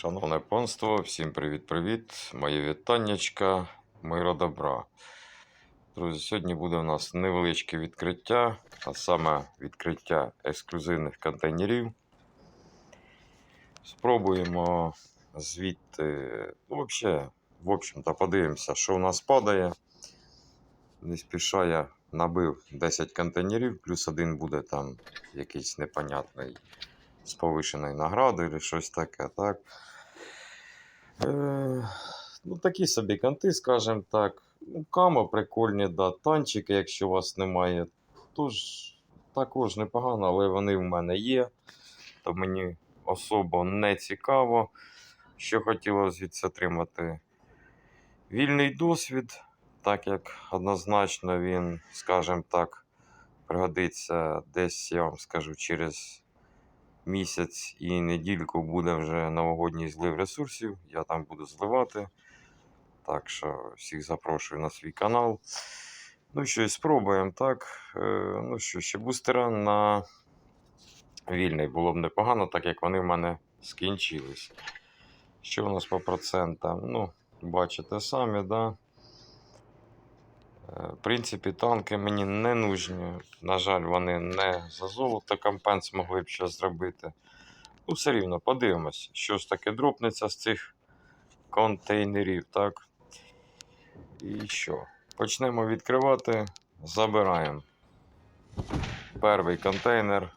Шановне панство, всім привіт-привіт. Моє вітаннячка, мира добра. Друзі, сьогодні буде у нас невеличке відкриття, а саме відкриття ексклюзивних контейнерів. Спробуємо звідти, ну, взагалі, в общем-то, подивимося, що у нас падає. Не спіша я набив 10 контейнерів, плюс один буде там якийсь непонятний з повишеною наградою чи щось таке, так. Е, ну, такі собі канти, скажімо так. Ну, Кама прикольні, да. Танчики, якщо у вас немає, тож також непогано, але вони в мене є. То мені особо не цікаво. Що хотілося звідси отримати вільний досвід, так як однозначно він, скажімо так, пригодиться десь, я вам скажу, через місяць і недільку буде вже новогодній злив ресурсів. Я там буду зливати. Так що всіх запрошую на свій канал. Ну що, спробуємо, так. Е, ну що, ще бустера на вільний було б непогано, так як вони в мене скінчились. Що у нас по процентам? Ну, бачите самі, да? Е, принципі, танки мені не нужні. На жаль, вони не за золото компенс могли б щось зробити. Ну, все рівно, подивимось, що ж таке дропнеться з цих контейнерів, так? І що? Почнемо відкривати, забираємо перший контейнер.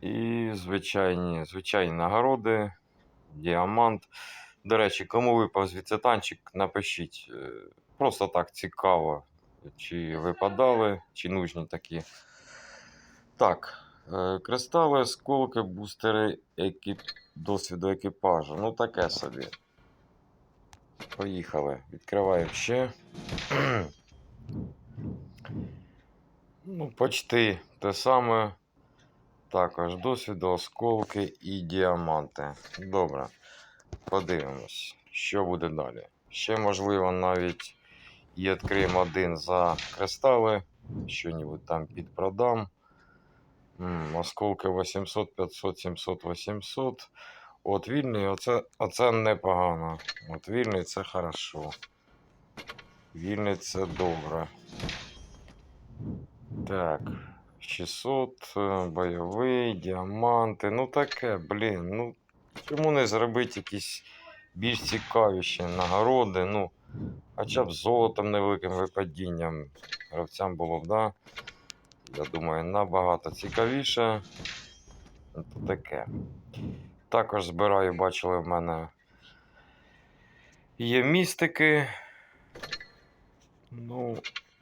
І звичайні, звичайні нагороди, діамант. До речі, кому випав звідси танчик, напишіть. Просто так цікаво, чи випадали, чи нужні такі. Так, е, кристали, сколки, бустери екіп... досвіду екіпажу. Ну, таке собі. Поїхали. Відкриваємо ще. ну, почти те саме. Також досвіду, осколки і діаманти. Добре. Подивимось, що буде далі. Ще, можливо, навіть і відкриємо один за кристали. Що-небудь там підпродам. Осколки 800, 500, 700, 800. От вільний, оце, оце непогано. От вільний це хорошо. Вільний це добре. Так. 600, е, бойовий, діаманти. Ну таке, блін. Ну, чому не зробити якісь більш цікавіші нагороди? Ну, хоча б золотом невеликим випадінням. Гравцям було б, да? Я думаю, набагато цікавіше. Ну, То таке. Також збираю, бачили в мене є містики. Ну,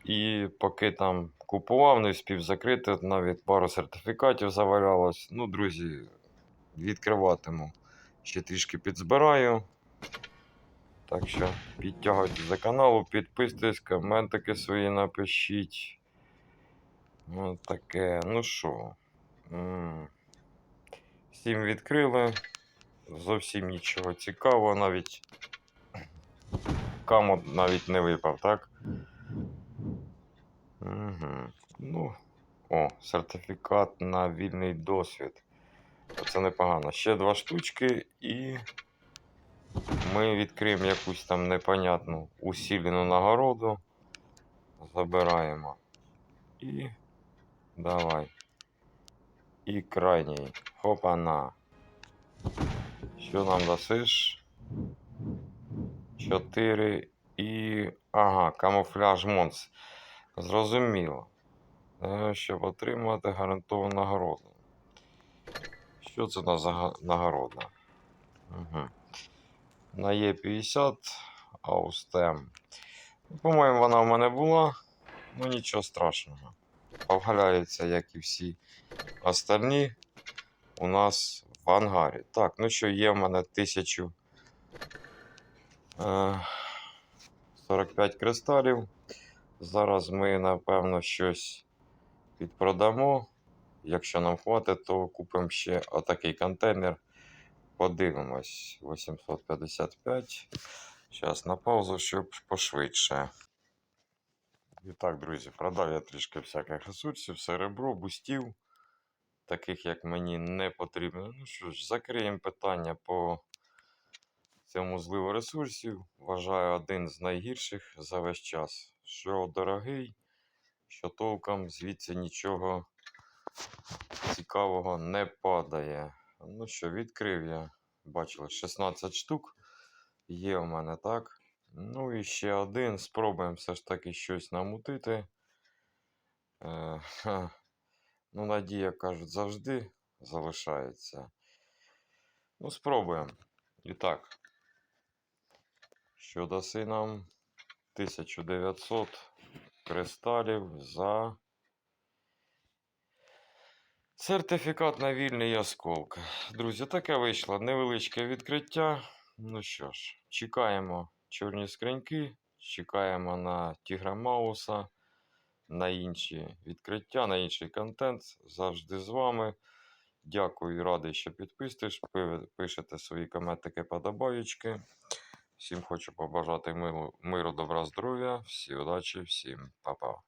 і поки там купував, не встиг закрити, навіть пару сертифікатів завалялось. Ну, друзі, відкриватиму. Ще трішки підзбираю. Так що підтягуйтесь до каналу, підписуйтесь, коментики свої напишіть. Ну, таке, ну що. Всім відкрили. Зовсім нічого цікавого, навіть камо навіть не випав, так? Угу. Ну, о, сертифікат на вільний досвід. Це непогано. Ще два штучки і ми відкриємо якусь там непонятну усилену нагороду. Забираємо. І давай. І крайній. Хопана. Що нам дасиш? 4 і. Ага, камуфляж Монс. Зрозуміло. Е, Щоб отримати гарантовану нагороду. Що це за нагорода? Угу. На Е50 Аустем. По-моєму, вона в мене була. Ну нічого страшного. Повгаляється, як і всі остальні у нас в ангарі. Так, ну що, є в мене 1000 е, 45 кристалів. Зараз ми, напевно, щось підпродамо. Якщо нам хватить, то купимо ще отакий контейнер. Подивимось. 855. Зараз на паузу, щоб пошвидше. І так, друзі, продав я трішки всяких ресурсів, серебро, бустів. таких як мені не потрібно. Ну що ж, закриємо питання по цьому зливу ресурсів. Вважаю один з найгірших за весь час. Що дорогий, що толком звідси нічого цікавого не падає. Ну що, відкрив я, бачили, 16 штук є у мене, так? Ну і ще один. Спробуємо все ж таки щось намутити. Е, ха. ну, надія, кажуть, завжди залишається. Ну, спробуємо. І так. Що даси нам 1900 кристалів за сертифікат на вільний осколк. Друзі, таке вийшло невеличке відкриття. Ну що ж, чекаємо чорні скриньки, чекаємо на Тігра Мауса, на інші відкриття, на інший контент. Завжди з вами. Дякую радий, що підписуєш, пишете свої коментики, подобаючки. Всім хочу побажати миру, миру добра, здоров'я, всі удачі, всім па-па.